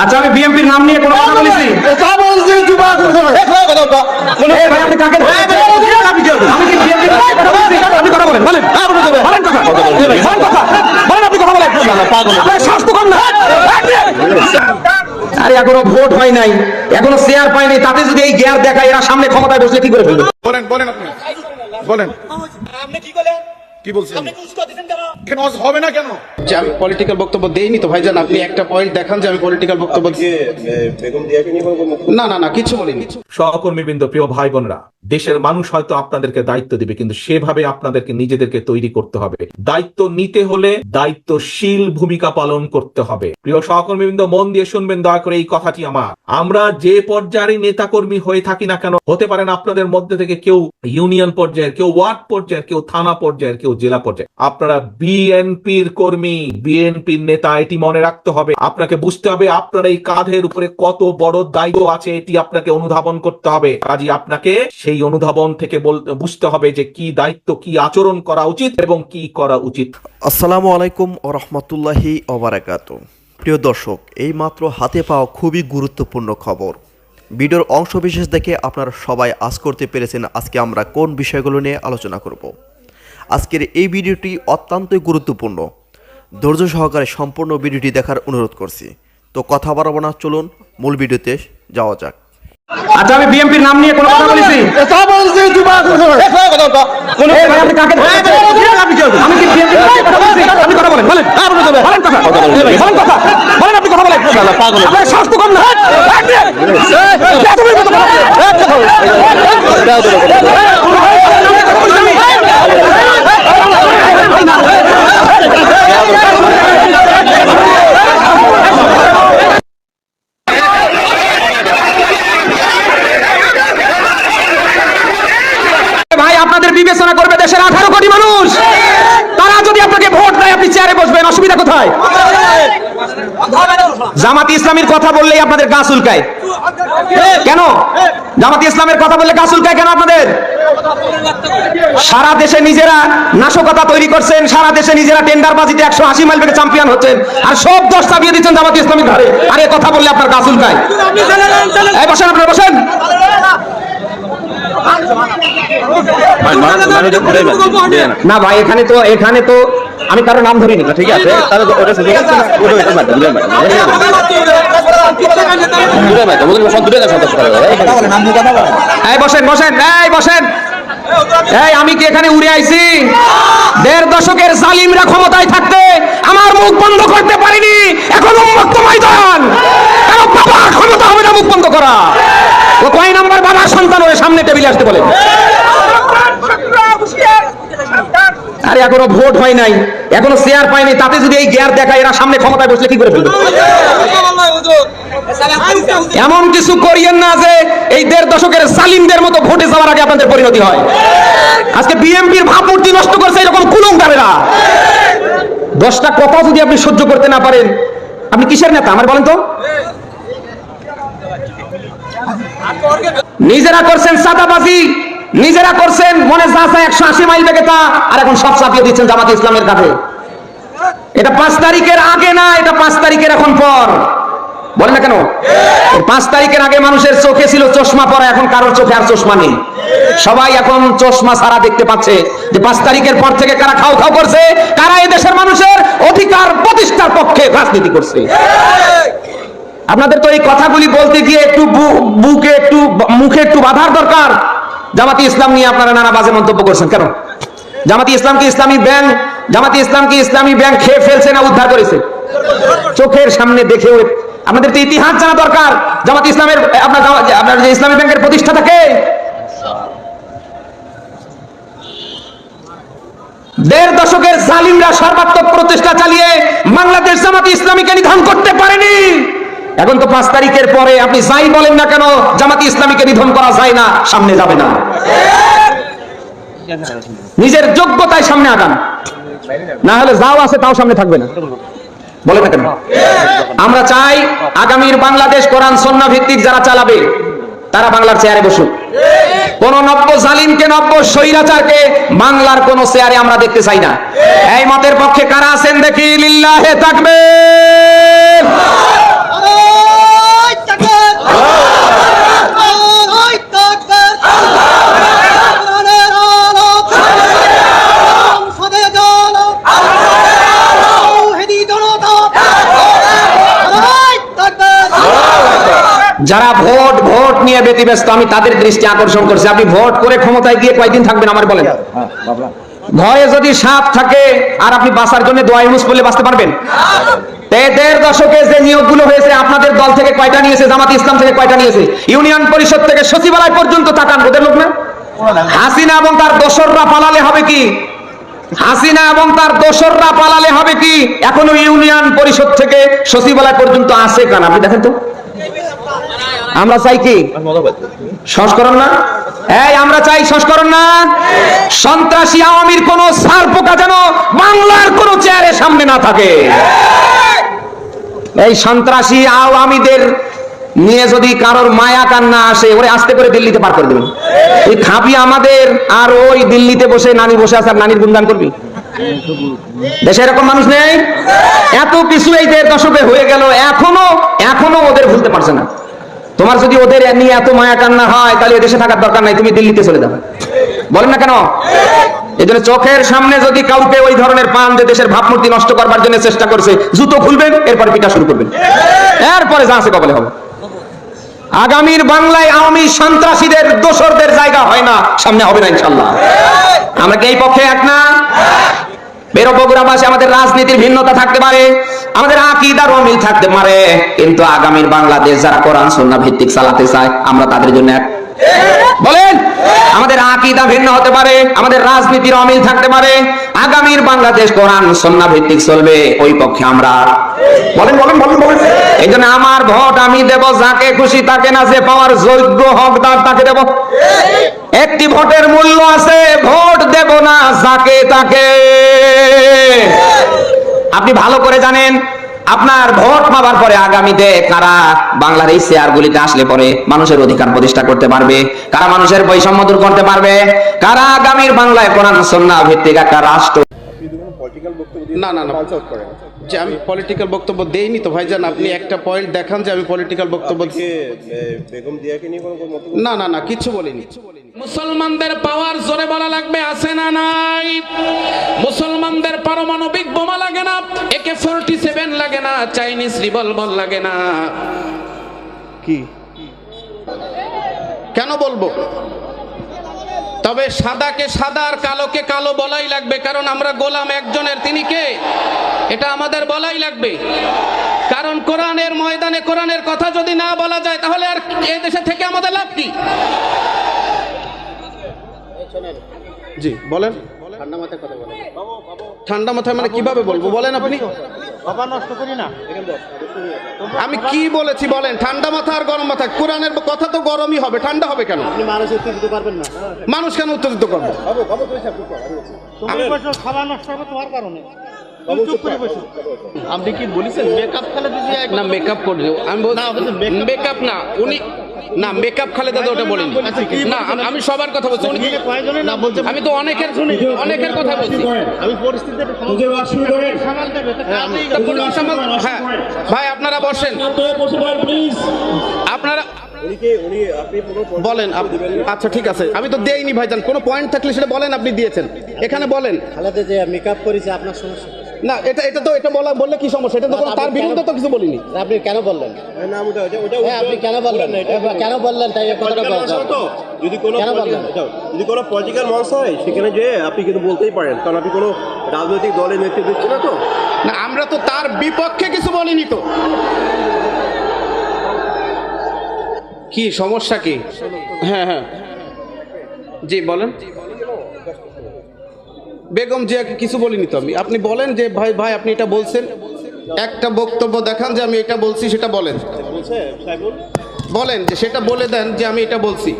আচ্ছা আমি বিএনপির নাম নিয়ে কোনো কথা বলেছি এই ভাই, আপনি কাকে আমি কি বিএনপির নাম নিয়ে কথা বলেছি? আপনি কথা বলেন বলেন বলেন কথা বলেন কথা বলেন আপনি কথা বলেন আপনার শ্বাস তো কম না আরে এখনও ভোট হয় নাই এখনও শেয়ার পায়নি তাতে যদি এই গিয়ার দেখায় এরা সামনে ক্ষমতায় বসলে কি করে ফেলবে বলেন বলেন আপনি বলেন আপনি কি করলেন কি বলছেন? কেন? কেন হবে না কেন? যে আমি পলিটিক্যাল বক্তব্য দেইনি তো ভাইজান আপনি একটা পয়েন্ট দেখান যে আমি পলিটিক্যাল বক্তব্য না না না কিছু বলিনি। সহকর্মীবৃন্দ প্রিয় ভাই বোনরা দেশের মানুষ হয়তো আপনাদেরকে দায়িত্ব দিবে, কিন্তু সেভাবে আপনাদেরকে নিজেদেরকে তৈরি করতে হবে। দায়িত্ব নিতে হলে দায়িত্বশীল ভূমিকা পালন করতে হবে। প্রিয় সহকর্মীবৃন্দ, মন দিয়ে শুনবেন, দয়া করে এই কথাটি আমার। আমরা যে পর্যায়ে নেতাকর্মী হয়ে থাকি না কেন, হতে পারেন আপনাদের মধ্যে থেকে কেউ ইউনিয়ন পর্যায়ের, কেউ ওয়ার্ড পর্যায়ের, কেউ থানা পর্যায়ের, কেউ জেলা পর্যায়ে আপনারা বিএনপির কর্মী, বিএনপির নেতা, এটি মনে রাখতে হবে। আপনাকে বুঝতে হবে আপনার এই কাঁধের উপরে কত বড় দায়িত্ব আছে, এটি আপনাকে অনুধাবন করতে হবে। কাজে আপনাকে সেই অনুধাবন থেকে বুঝতে হবে যে কি দায়িত্ব, কি আচরণ করা উচিত এবং কি করা উচিত। আসসালামু আলাইকুম ও রহমতুল্লাহি প্রিয় দর্শক, এই মাত্র হাতে পাওয়া খুবই গুরুত্বপূর্ণ খবর। ভিডিওর অংশবিশেষ দেখে আপনারা সবাই আজ করতে পেরেছেন আজকে আমরা কোন বিষয়গুলো নিয়ে আলোচনা করব। আজকের এই ভিডিওটি অত্যন্তই গুরুত্বপূর্ণ। ধৈর্য সহকারে সম্পূর্ণ ভিডিওটি দেখার অনুরোধ করছি। তো কথা বাড়াবো না, চলুন মূল ভিডিওতে যাওয়া যাক। আচ্ছা আমি বিএনপির নাম নিয়ে কোনো কথা বলেছি আমি কি বলেছি আপনি কথা বলেন বলেন বলেন কথা বলেন কথা বলেন আপনি কথা বলেন আপনার তো কম না কথা বলেন। ভাই আপনাদের বিবেচনা করবে দেশের আঠারো কোটি মানুষ তারা যদি আপনাকে ভোট দেয় আপনি চেয়ারে বসবেন অসুবিধা কোথায় জামাতি ইসলামের কথা বললেই আপনাদের গা চুলকায় কেন জামাতি ইসলামের কথা বললে গা চুলকায় কেন আপনাদের সারা দেশে নিজেরা নাশকতা তৈরি করছেন সারা দেশে নিজেরা টেন্ডার বাজিতে একশো আশি মাইল বেগে চ্যাম্পিয়ন হচ্ছেন আর সব দশ চাপিয়ে দিচ্ছেন জামাতি ইসলামের ঘরে আর এ কথা বললে আপনার গা চুলকায় বসেন আপনারা বসেন না ভাই এখানে তো এখানে তো আমি কারও নাম ধরিনি ঠিক আছে এই বসেন বসেন এই বসেন এই আমি কি এখানে উড়ে আইছি দেড় দশকের জালিমরা ক্ষমতায় থাকতে আমার মুখ বন্ধ করতে পারিনি এখন উন্মুক্ত ময়দান বাবা ক্ষমতা হবে না মুখ বন্ধ করা ও কয় নাম্বার বাবা সন্তান ওর সামনে টেবিলে আসতে বলে আরে এখনও ভোট হয় নাই, এখনও শেয়ার পায়নি, তাতে যদি এই গিয়ার দেখায়, এরা সামনে ক্ষমতায় বসলে কি করে ফেলবে? এমন কিছু করিয়েন না যে এই দেড় দশকের সালিমদের মতো ভোটে যাওয়ার আগে আপনাদের পরিণতি হয়। আজকে বিএমপির ভাবমূর্তি নষ্ট করছে এরকম কুলঙ্গারেরা। দশটা কথা যদি আপনি সহ্য করতে না পারেন, আপনি কিসের নেতা? আমার বলেন তো। নিজেরা করছেন সাদাবাজি নিজেরা করছেন, মনে যা একশো আশি মাইল বেগে তা, আর এখন সব চাপিয়ে দিচ্ছেন জামাত ইসলামের কাছে এটা পাঁচ তারিখের আগে না, এটা পাঁচ তারিখের এখন পর। বলেন না কেন? পাঁচ তারিখের আগে মানুষের চোখে ছিল চশমা পরা, এখন কারোর চোখে আর চশমা নেই। সবাই এখন চশমা সারা দেখতে পাচ্ছে যে পাঁচ তারিখের পর থেকে কারা খাও খাও করছে, কারা এই দেশের মানুষের অধিকার প্রতিষ্ঠার পক্ষে রাজনীতি করছে। আপনাদের তো এই কথাগুলি বলতে গিয়ে একটু বুকে একটু মুখে একটু বাধার দরকার। জামাতি ইসলাম নিয়ে আপনারা নানা বাজে মন্তব্য করছেন। কেন? জামাতি ইসলাম কি ইসলামী ব্যাংক, জামাতি ইসলাম কি ইসলামী ব্যাংক খেয়ে ফেলছে না, উদ্ধার করেছে? চোখের সামনে দেখেও আমাদের তো ইতিহাস জানা দরকার। জামাত ইসলামের, আপনার আপনার যে ইসলামী ব্যাংকের প্রতিষ্ঠাতাকে দেড় দশকের জালিমরা সর্বাত্মক প্রচেষ্টা চালিয়ে বাংলাদেশ জামাতি ইসলামীকে নিধন করতে পারেনি। এখন তো পাঁচ তারিখের পরে আপনি যাই বলেন না কেন, জামাতি ইসলামীকে নিধন করা যায় না, সামনে যাবে না। নিজের যোগ্যতায় সামনে আগান। না হলে যাও আছে, তাও সামনে থাকবে না। বলে না কেন? আমরা চাই আগামীর বাংলাদেশ কোরআন সন্না ভিত্তিক যারা চালাবে, তারা বাংলার চেয়ারে বসুক। কোন নব্য জালিমকে, নব্য স্বৈরাচারকে বাংলার কোন চেয়ারে আমরা দেখতে চাই না। এই মতের পক্ষে কারা আছেন দেখি, লিল্লাহে থাকবে যারা ভোট ভোট নিয়ে ব্যতিব্যস্ত আমি তাদের দৃষ্টি আকর্ষণ করছি। আপনি ভোট করে ক্ষমতায় গিয়ে কয়েকদিন থাকবেন আমার বলেন? ঘরে যদি সাপ থাকে আর আপনি বাঁচার জন্য দোয়া ইউনুস বলে বাঁচতে পারবেন? দেড় দশকে যে নিয়োগগুলো হয়েছে আপনাদের দল থেকে কয়টা নিয়েছে? জামাত ইসলাম থেকে কয়টা নিয়েছে? ইউনিয়ন পরিষদ থেকে সচিবালয় পর্যন্ত তাকান ওদের লোক না? হাসিনা এবং তার দোসররা পালালে হবে কি? হাসিনা এবং তার দোসররা পালালে হবে কি? এখনও ইউনিয়ন পরিষদ থেকে সচিবালয় পর্যন্ত আছে কেন। আপনি দেখেন তো? আমরা চাই কি? সংস্করণ না? এই, আমরা চাই সংস্করণ না? সন্ত্রাসী আওয়ামীর কোন সার পোকা যেন বাংলার কোন চেয়ারের সামনে না থাকে। এই সন্ত্রাসী আওয়ামীদের নিয়ে যদি কারোর মায়া কান্না আসে, ওরে আস্তে করে দিল্লিতে পার করে দেবেন। ওই খাবি আমাদের, আর ওই দিল্লিতে বসে, নানি বসে আছে, আর নানির গুণগান করবি? দেশে এরকম মানুষ নেই? এত কিছু এই দশকে হয়ে গেল, এখনও এখনও ওদের ভুলতে পারছে না। তোমার যদি ওদের নিয়ে এত মায়া কান্না হয়, তাহলে এ দেশে থাকার দরকার নাই, তুমি দিল্লিতে চলে যাবে। বলেন না কেন? এই জন্য চোখের সামনে যদি কাউকে ওই ধরনের পান যে দেশের ভাবমূর্তি নষ্ট করবার জন্য চেষ্টা করছে, জুতো খুলবেন, এরপর পিটা শুরু করবেন। এরপরে যা আছে কপালে হবে। আগামীর বাংলায় আওয়ামী সন্ত্রাসীদের, দোসরদের জায়গা হয় না, সামনে হবে না ইনশাল্লাহ। আমরা কি এই পক্ষে এক না? বেরো আমাদের রাজনীতির ভিন্নতা থাকতে পারে, আমাদের আকিদার অমিল থাকতে পারে, কিন্তু আগামীর বাংলাদেশ যারা কোরআন ভিত্তিক চালাতে চায়, আমরা তাদের জন্য এক। বলেন, আমাদের আকিদা ভিন্ন হতে পারে, আমাদের রাজনীতির অমিল থাকতে পারে, আগামীর বাংলাদেশ কোরআন সন্না ভিত্তিক চলবে, ওই পক্ষে আমরা। বলেন বলেন বলেন বলেন। এই জন্য আমার ভোট আমি দেব, যাকে খুশি তাকে না, যে পাওয়ার যোগ্য হকদার তাকে দেব। একটি ভোটের মূল্য আছে, ভোট দেব না, যাকে তাকে। আপনি ভালো করে জানেন, আপনার ভোট পাবার পরে আগামীতে কারা বাংলার এই গুলিতে আসলে পরে মানুষের অধিকার প্রতিষ্ঠা করতে পারবে, কারা মানুষের বৈষম্য দূর করতে পারবে, কারা আগামীর বাংলায় কোরআন সন্না ভিত্তিক একটা রাষ্ট্র না না না। যে আমি পলিটিক্যাল বক্তব্য দেইনি তো ভাইজান আপনি একটা পয়েন্ট দেখান যে আমি পলিটিক্যাল বক্তব্য না না না কিছু বলিনি। মুসলমানদের পাওয়ার জোরে বলা লাগবে আছে না নাই? মুসলমানদের পারমাণবিক বোমা লাগে না একে ফোরটি সেভেন লাগে না চাইনিজ রিভলভার লাগে না। কি? কেন বলব? তবে সাদাকে সাদা আর কালোকে কালো বলাই লাগবে কারণ আমরা গোলাম একজনের। তিনি কে? এটা আমাদের বলাই লাগবে। কারণ কোরআনের ময়দানে কোরআনের কথা যদি না বলা যায় তাহলে আর এ দেশে থেকে আমাদের লাভ কি? জি বলেন। ঠান্ডা মাথায় মানে কীভাবে বলব? বলেন আপনি। আমি কি বলেছি বলেন? ঠান্ডা মাথা আর গরম মাথা। কোরআনের কথা তো গরমই হবে। ঠান্ডা হবে কেন? মানুষ উত্তেজিত পারবেন না। মানুষ কেন উত্তেজিত করব? খাবার নষ্ট হবে তোমার কারণে। চুপ করে বসো। আপনি কি বলেছেন? মেকআপ ফেলে দিদি না মেকআপ করে দেবো আমি মেকআপ না উনি না মেকআপ খালেদা তো ওটা বলিনি। না আমি- সবার কথা বলছি। উনি কয়জনে না বলতে আমি তো অনেকের শুনি। অনেকের কথা বলছি। আমি পরিস্থিতি সামাল দেবে তা কাজেই তা সামাল- হ্যাঁ ভাই আপনারা বসেন। আপনারা বলেন আচ্ছা ঠিক আছে। আমি তো দেইনি ভাইজান। কোনো পয়েন্ট থাকলে সেটা বলেন আপনি দিয়েছেন। এখানে বলেন। খালাতে যে মেকআপ করেছে আপনার সমস্যা না এটা এটা তো এটা বলা বললে কি সমস্যা? এটা তো তার বিরুদ্ধে তো কিছু বলিনি। আপনি কেন বললেন? না ওটা ওটা ওটা হ্যাঁ, আপনি কেন বললেন? কেন বললেন তাই কথাটা যদি কোনো কেন বললেন? যদি কোনো পলিটিক্যাল মঞ্চ হয় সেখানে যে আপনি কিন্তু বলতেই পারেন কারণ আপনি কোনো রাজনৈতিক দলের নেতৃত্ব দিচ্ছেন না তো? না আমরা তো তার বিপক্ষে কিছু বলিনি তো। কি সমস্যা কি? হ্যাঁ হ্যাঁ। জি বলেন। বেগম জিয়াকে কিছু বলিনি তো আমি। আপনি বলেন যে ভাই ভাই আপনি এটা বলছেন। একটা বক্তব্য দেখান যে আমি এটা বলছি সেটা বলেন। বলেন যে সেটা বলে দেন যে আমি এটা বলছি।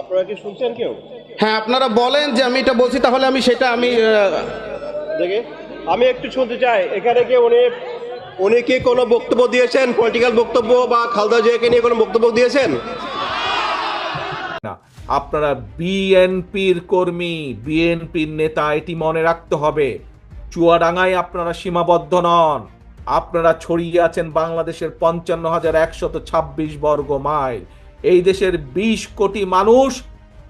আপনারা কি শুনছেন কেউ? হ্যাঁ আপনারা বলেন যে আমি এটা বলছি তাহলে আমি সেটা আমি দেখে। আমি একটু শুনতে চাই। এখানে কি উনি উনি কি কোনো বক্তব্য দিয়েছেন? পলিটিক্যাল বক্তব্য বা খালদা জিয়াকে নিয়ে কোনো বক্তব্য দিয়েছেন? আপনারা বিএনপির কর্মী, বিএনপির নেতা এটি মনে রাখতে হবে। চুয়াডাঙ্গায় আপনারা সীমাবদ্ধ নন। আপনারা ছড়িয়ে আছেন বাংলাদেশের পঞ্চান্ন হাজার একশত ছাব্বিশ বর্গ মাইল। এই দেশের বিশ কোটি মানুষ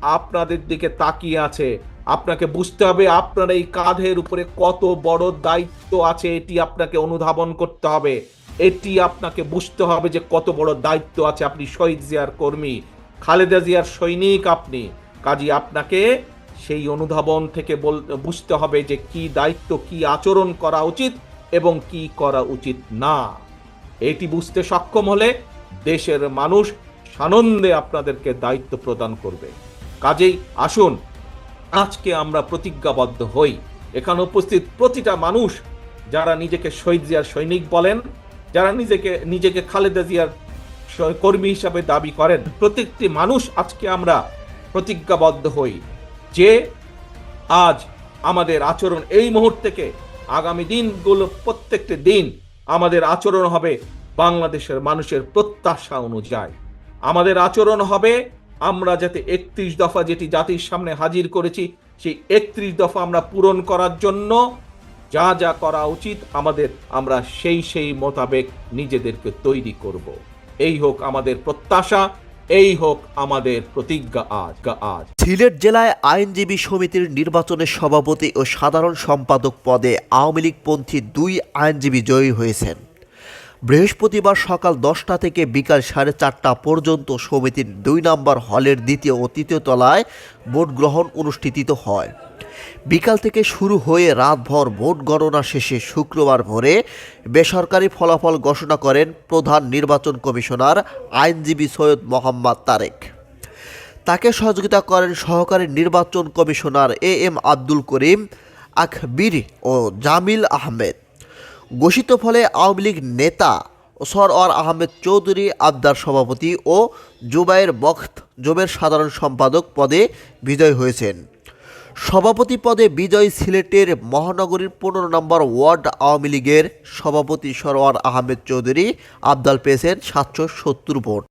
আপনাদের দিকে তাকিয়ে আছে। আপনাকে বুঝতে হবে আপনার এই কাঁধের উপরে কত বড় দায়িত্ব আছে, এটি আপনাকে অনুধাবন করতে হবে। এটি আপনাকে বুঝতে হবে যে কত বড় দায়িত্ব আছে আপনি শহীদ জিয়ার কর্মী খালেদা জিয়ার সৈনিক আপনি। কাজী আপনাকে সেই অনুধাবন থেকে বল, বুঝতে হবে যে কি দায়িত্ব, কি আচরণ করা উচিত এবং কি করা উচিত না। এটি বুঝতে সক্ষম হলে দেশের মানুষ সানন্দে আপনাদেরকে দায়িত্ব প্রদান করবে। কাজেই আসুন, আজকে আমরা প্রতিজ্ঞাবদ্ধ হই। এখানে উপস্থিত প্রতিটা মানুষ যারা নিজেকে শহীদ জিয়ার সৈনিক বলেন, যারা নিজেকে নিজেকে খালেদা জিয়ার কর্মী হিসাবে দাবি করেন, প্রত্যেকটি মানুষ আজকে আমরা প্রতিজ্ঞাবদ্ধ হই যে আজ আমাদের আচরণ এই মুহূর্ত থেকে আগামী দিনগুলো প্রত্যেকটি দিন আমাদের আচরণ হবে বাংলাদেশের মানুষের প্রত্যাশা অনুযায়ী। আমাদের আচরণ হবে, আমরা যাতে একত্রিশ দফা যেটি জাতির সামনে হাজির করেছি, সেই একত্রিশ দফা আমরা পূরণ করার জন্য যা যা করা উচিত, আমাদের আমরা সেই সেই মোতাবেক নিজেদেরকে তৈরি করব। এই হোক আমাদের প্রত্যাশা, এই হোক আমাদের প্রতিজ্ঞা আজ আজ। সিলেট জেলায় আইনজীবী সমিতির নির্বাচনে সভাপতি ও সাধারণ সম্পাদক পদে আওয়ামী লীগপন্থী দুই আইনজীবী জয়ী হয়েছেন। বৃহস্পতিবার সকাল দশটা থেকে বিকাল সাড়ে চারটা পর্যন্ত সমিতির দুই নম্বর হলের দ্বিতীয় ও তৃতীয় তলায় ভোট গ্রহণ অনুষ্ঠিত হয়। বিকাল থেকে শুরু হয়ে রাতভর ভোট গণনা শেষে শুক্রবার ভোরে বেসরকারি ফলাফল ঘোষণা করেন প্রধান নির্বাচন কমিশনার আইনজীবী সৈয়দ মোহাম্মদ তারেক। তাকে সহযোগিতা করেন সহকারী নির্বাচন commissioner A M Abdul Karim Akhbir ও জামিল আহমেদ। ঘোষিত ফলে আওয়ামী লীগ নেতা সরওয়ার আহমেদ চৌধুরী আবদার সভাপতি ও জুবাইর বখত জোবের সাধারণ সম্পাদক পদে বিজয় হয়েছেন। সভাপতি পদে বিজয় সিলেটের মহানগরীর পনেরো নম্বর ওয়ার্ড আওয়ামী লীগের সভাপতি সরওয়ার আহমেদ চৌধুরী আবদাল পেয়েছেন সাতশো সত্তর ভোট।